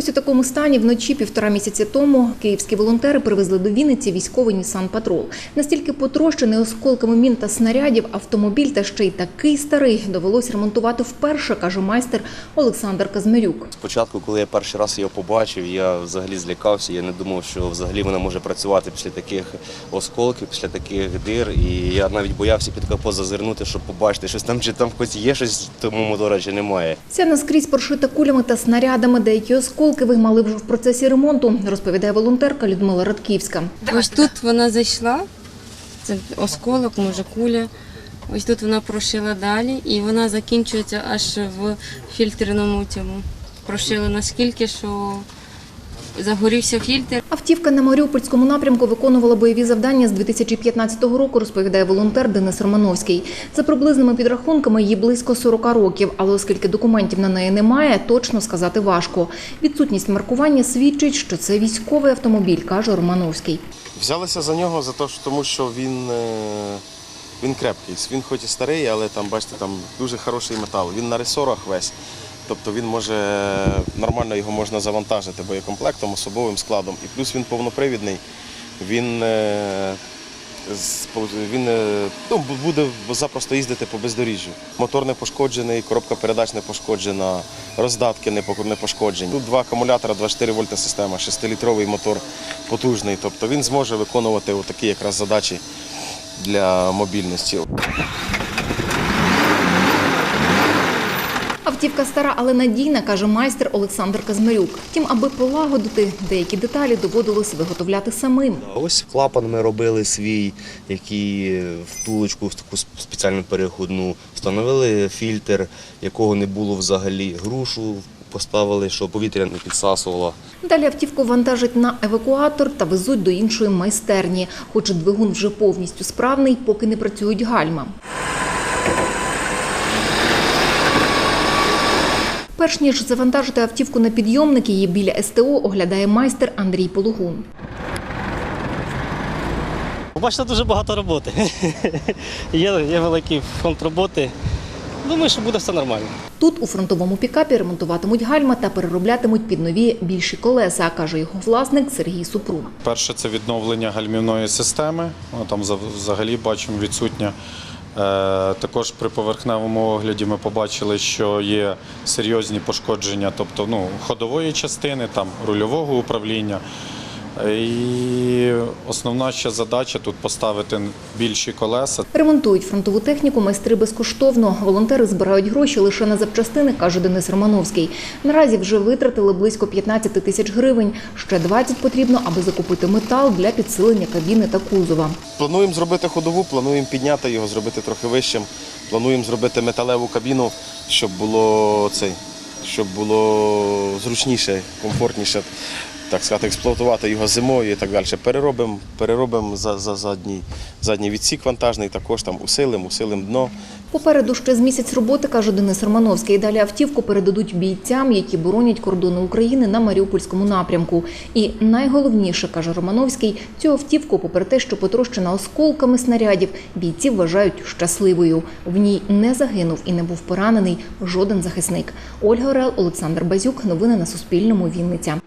Ось у такому стані вночі півтора місяця тому київські волонтери привезли до Вінниці військовий Нісан Патрол. Настільки потрощений осколками мін та снарядів автомобіль та ще й такий старий довелось ремонтувати вперше, каже майстер Олександр Казмирюк. Спочатку, коли я перший раз його побачив, я взагалі злякався. Я не думав, що взагалі вона може працювати після таких осколків, після таких дир. І я навіть боявся під капот зазирнути, щоб побачити, щось там, чи там хоч є щось тому мотора, чи немає. Ця наскрізь прошита кулями та снарядами. Деякі осколки виймали вже в процесі ремонту, розповідає волонтерка Людмила Радківська. Ось тут вона зайшла, це осколок, може куля. Ось тут вона прошила далі, і вона закінчується аж в фільтрному цьому. Прошила наскільки, що загорівся фільтр. Автівка на Маріупольському напрямку виконувала бойові завдання з 2015 року, розповідає волонтер Денис Романовський. За приблизними підрахунками їй близько 40 років, але оскільки документів на неї немає, точно сказати важко. Відсутність маркування свідчить, що це військовий автомобіль, каже Романовський. Взялися за нього за те, тому що він, е, він крепкий. Він хоч і старий, але там, бачите, там дуже хороший метал. Він на ресорах весь. Тобто він може нормально його можна завантажити боєкомплектом, особовим складом. І плюс він повнопривідний. Він, е, він е, ну, буде запросто їздити по бездоріжжю. Мотор не пошкоджений, коробка передач не пошкоджена, роздатки не пошкоджені. Тут два акумулятора, 24 вольта система, 6-літровий мотор потужний. Тобто він зможе виконувати такі якраз задачі для мобільності. Автівка стара, але надійна, каже майстер Олександр Казмирюк. Втім, аби полагодити деякі деталі, доводилось виготовляти самим. Ось клапан ми робили свій, який втулочку в таку спеціальну переходну. Встановили фільтр, якого не було взагалі. Грушу поставили, щоб повітря не підсасувало. Далі автівку вантажать на евакуатор та везуть до іншої майстерні. Хоч двигун вже повністю справний, поки не працюють гальма. Перш ніж завантажити автівку на підйомник, її біля СТО оглядає майстер Андрій Пологун. Бачите, дуже багато роботи. є, є великий фонд роботи. Думаю, що буде все нормально. Тут у фронтовому пікапі ремонтуватимуть гальма та перероблятимуть під нові більші колеса, каже його власник Сергій Супрун. Перше це відновлення гальмівної системи. Там взагалі бачимо відсутня. Е, Також при поверхневому огляді ми побачили, що є серйозні пошкодження, тобто ну, ходової частини, там, рульового управління. І основна ще задача тут поставити більші колеса. Ремонтують фронтову техніку майстри безкоштовно. Волонтери збирають гроші лише на запчастини, каже Денис Романовський. Наразі вже витратили близько 15 тисяч гривень. Ще 20 потрібно, аби закупити метал для підсилення кабіни та кузова. Плануємо зробити ходову, плануємо підняти його, зробити трохи вищим. Плануємо зробити металеву кабіну, щоб було цей, щоб було зручніше, комфортніше, так сказати, експлуатувати його зимою і так далі. Переробимо, переробимо за, за задній, задній відсік вантажний, також там усилимо, усилимо дно. Попереду ще з місяць роботи, каже Денис Романовський. Далі автівку передадуть бійцям, які боронять кордони України на Маріупольському напрямку. І найголовніше, каже Романовський, цю автівку, попри те, що потрощена осколками снарядів, бійці вважають щасливою. В ній не загинув і не був поранений жоден захисник. Ольга Орел, Олександр Базюк. Новини на Суспільному. Вінниця.